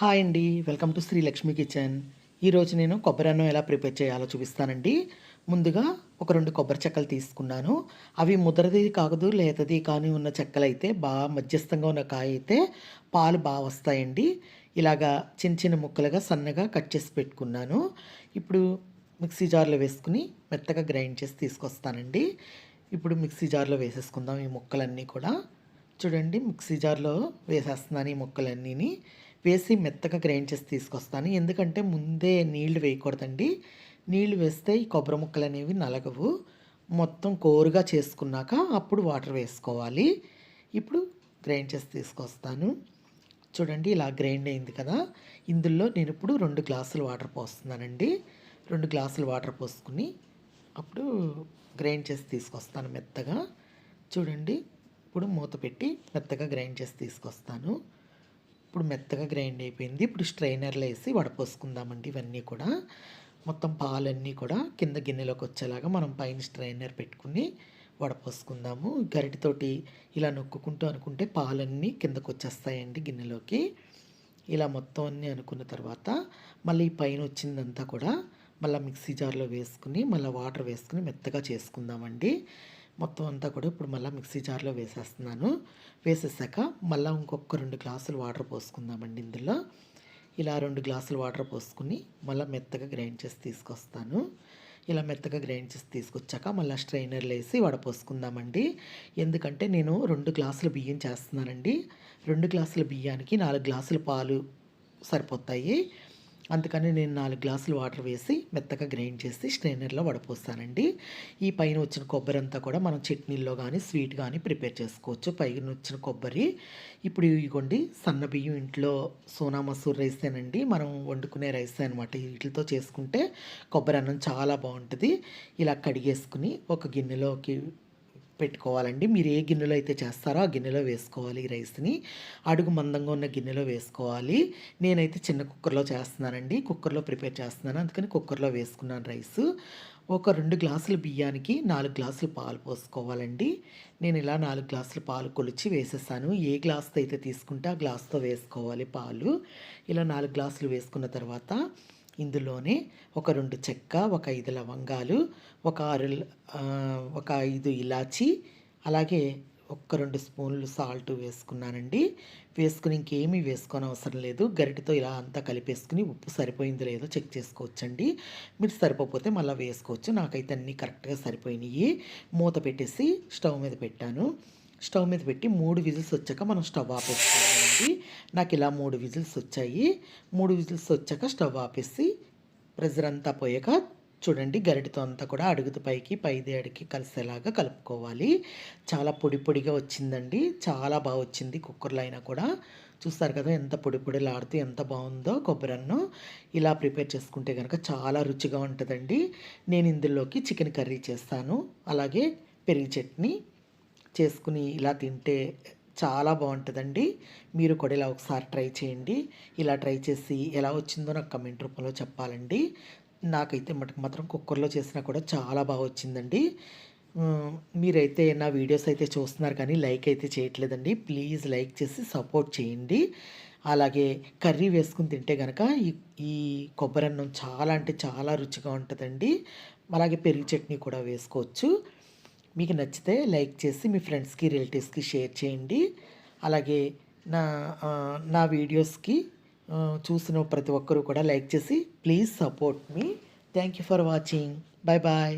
Hi అండి. Welcome to Sri Lakshmi kitchen ఈరోజు నేను కొబ్బరి అన్నం ఎలా ప్రిపేర్ చేయాలో చూపిస్తానండి. ముందుగా ఒక రెండు కొబ్బరి చెక్కలు తీసుకున్నాను. అవి ముదరది కాదు లేతది కానీ ఉన్న చెక్కలు అయితే బాగా మధ్యస్థంగా ఉన్న కాయ అయితే పాలు బాగా వస్తాయండి. ఇలాగా చిన్న చిన్న ముక్కలుగా సన్నగా కట్ చేసి పెట్టుకున్నాను. ఇప్పుడు మిక్సీ జార్లో వేసుకుని మెత్తగా గ్రైండ్ చేసి తీసుకొస్తానండి. ఇప్పుడు మిక్సీ జార్లో వేసేసుకుందాం ఈ ముక్కలన్నీ కూడా. చూడండి మిక్సీ జార్లో వేసేస్తున్నాను ఈ ముక్కలన్నీని. వేసి మెత్తగా గ్రైండ్ చేసి తీసుకొస్తాను. ఎందుకంటే ముందే నీళ్ళు వేయకూడదండి. నీళ్ళు వేస్తే ఈ కొబ్బరి ముక్కలు అనేవి నలగవు. మొత్తం కోరుగా చేసుకున్నాక అప్పుడు వాటర్ వేసుకోవాలి. ఇప్పుడు గ్రైండ్ చేసి తీసుకొస్తాను. చూడండి ఇలా గ్రైండ్ అయింది కదా. ఇందులో నేను ఇప్పుడు రెండు గ్లాసులు వాటర్ పోస్తున్నానండి. రెండు గ్లాసులు వాటర్ పోసుకుని అప్పుడు గ్రైండ్ చేసి తీసుకొస్తాను మెత్తగా. చూడండి ఇప్పుడు మూత పెట్టి మెత్తగా గ్రైండ్ చేసి తీసుకొస్తాను. ఇప్పుడు మెత్తగా గ్రైండ్ అయిపోయింది. ఇప్పుడు స్ట్రైనర్లో వేసి వడపోసుకుందామండి ఇవన్నీ కూడా. మొత్తం పాలన్నీ కూడా కింద గిన్నెలోకి వచ్చేలాగా మనం పైన స్ట్రైనర్ పెట్టుకుని వడపోసుకుందాము. గరిటతోటి ఇలా నొక్కుకుంటూ అనుకుంటే పాలన్నీ కిందకు వచ్చేస్తాయండి గిన్నెలోకి. ఇలా మొత్తం అన్నీ అనుకున్న తర్వాత మళ్ళీ ఈ పైన వచ్చిందంతా కూడా మళ్ళీ మిక్సీ జార్లో వేసుకుని మళ్ళీ వాటర్ వేసుకుని మెత్తగా చేసుకుందామండి. మొత్తం అంతా కూడా ఇప్పుడు మళ్ళీ మిక్సీ జార్లో వేసేస్తున్నాను. వేసేసాక మళ్ళీ ఇంకొక రెండు గ్లాసులు వాటర్ పోసుకుందామండి ఇందులో. ఇలా రెండు గ్లాసులు వాటర్ పోసుకుని మళ్ళీ మెత్తగా గ్రైండ్ చేసి తీసుకొస్తాను. ఇలా మెత్తగా గ్రైండ్ చేసి తీసుకొచ్చాక మళ్ళీ స్ట్రైనర్లు వేసి వడపోసుకుందామండి ఎందుకంటే నేను రెండు గ్లాసులు బియ్యం చేస్తున్నానండి. రెండు గ్లాసుల బియ్యానికి నాలుగు గ్లాసుల పాలు సరిపోతాయి. అందుకని నేను నాలుగు గ్లాసులు వాటర్ వేసి మెత్తగా గ్రైండ్ చేసి స్ట్రైనర్లో వడపోస్తానండి. ఈ పైన వచ్చిన కొబ్బరి అంతా కూడా మనం చట్నీల్లో కానీ స్వీట్ కానీ ప్రిపేర్ చేసుకోవచ్చు. పైన వచ్చిన కొబ్బరి ఇప్పుడు ఇగోండి సన్న బియ్యం ఇంట్లో సోనా మసూర్ రైసేనండి మనం వండుకునే రైస్ అనమాట వీటితో చేసుకుంటే కొబ్బరి అన్నం చాలా బాగుంటుంది. ఇలా కడిగేసుకుని ఒక గిన్నెలోకి పెట్టుకోవాలండి. మీరు ఏ గిన్నెలో అయితే చేస్తారో ఆ గిన్నెలో వేసుకోవాలి ఈ రైస్ని. అడుగు మందంగా ఉన్న గిన్నెలో వేసుకోవాలి. నేనైతే చిన్న కుక్కర్లో చేస్తున్నానండి. కుక్కర్లో ప్రిపేర్ చేస్తున్నాను. అందుకని కుక్కర్లో వేసుకున్నాను రైస్. ఒక రెండు గ్లాసుల బియ్యానికి నాలుగు గ్లాసులు పాలు పోసుకోవాలండి. నేను ఇలా నాలుగు గ్లాసులు పాలు కొలిచి వేసేసాను. ఏ గ్లాస్తో అయితే తీసుకుంటే ఆ గ్లాస్తో వేసుకోవాలి పాలు. ఇలా నాలుగు గ్లాసులు వేసుకున్న తర్వాత ఇందులోనే ఒక రెండు చెక్క ఒక ఐదు లవంగాలు ఒక ఆరు ఒక ఐదు ఇలాచి అలాగే ఒక్క రెండు స్పూన్లు సాల్ట్ వేసుకున్నానండి. వేసుకుని ఇంకేమీ వేసుకోని అవసరం లేదు. గరిటతో ఇలా అంతా కలిపేసుకుని ఉప్పు సరిపోయిందో లేదో చెక్ చేసుకోవచ్చండి. మీరు సరిపోతే మళ్ళీ వేసుకోవచ్చు. నాకైతే అన్నీ కరెక్ట్గా సరిపోయినాయి. మూత పెట్టేసి స్టవ్ మీద పెట్టాను. స్టవ్ మీద పెట్టి మూడు విజిల్స్ వచ్చాక మనం స్టవ్ ఆపేసుకోవాలండి. నాకు ఇలా మూడు విజిల్స్ వచ్చాయి. మూడు విజిల్స్ వచ్చాక స్టవ్ ఆపేసి ప్రెజర్ అంతా పోయాక చూడండి గరిటతో అంతా కూడా అడుగుతు పైకి పైది అడిగి కలిసేలాగా కలుపుకోవాలి. చాలా పొడి పొడిగా వచ్చిందండి. చాలా బాగా వచ్చింది కుక్కర్లో అయినా కూడా. చూస్తారు కదా ఎంత పొడి పొడిలాడుతూ ఎంత బాగుందో కొబ్బరి ఇలా ప్రిపేర్ చేసుకుంటే కనుక చాలా రుచిగా ఉంటుందండి. నేను ఇందులోకి చికెన్ కర్రీ చేస్తాను. అలాగే పెరుగు చట్నీ చేసుకుని ఇలా తింటే చాలా బాగుంటుందండి. మీరు కూడా ఇలా ఒకసారి ట్రై చేయండి. ఇలా ట్రై చేసి ఎలా వచ్చిందో నాకు కమెంట్ రూపంలో చెప్పాలండి. నాకైతే మటుకు మాత్రం కుక్కర్లో చేసినా కూడా చాలా బాగా వచ్చిందండి. మీరైతే నా వీడియోస్ అయితే చూస్తున్నారు కానీ లైక్ అయితే చేయట్లేదండి. ప్లీజ్ లైక్ చేసి సపోర్ట్ చేయండి. అలాగే కర్రీ వేసుకుని తింటే కనుక ఈ ఈ కొబ్బరి అన్నం చాలా అంటే చాలా రుచిగా ఉంటుందండి. అలాగే పెరుగు చట్నీ కూడా వేసుకోవచ్చు. మీకు నచ్చితే లైక్ చేసి మీ ఫ్రెండ్స్కి రిలేటివ్స్కి షేర్ చేయండి. అలాగే నా నా వీడియోస్కి చూసిన ప్రతి ఒక్కరూ కూడా లైక్ చేసి please support me. Thank you for watching. Bye bye.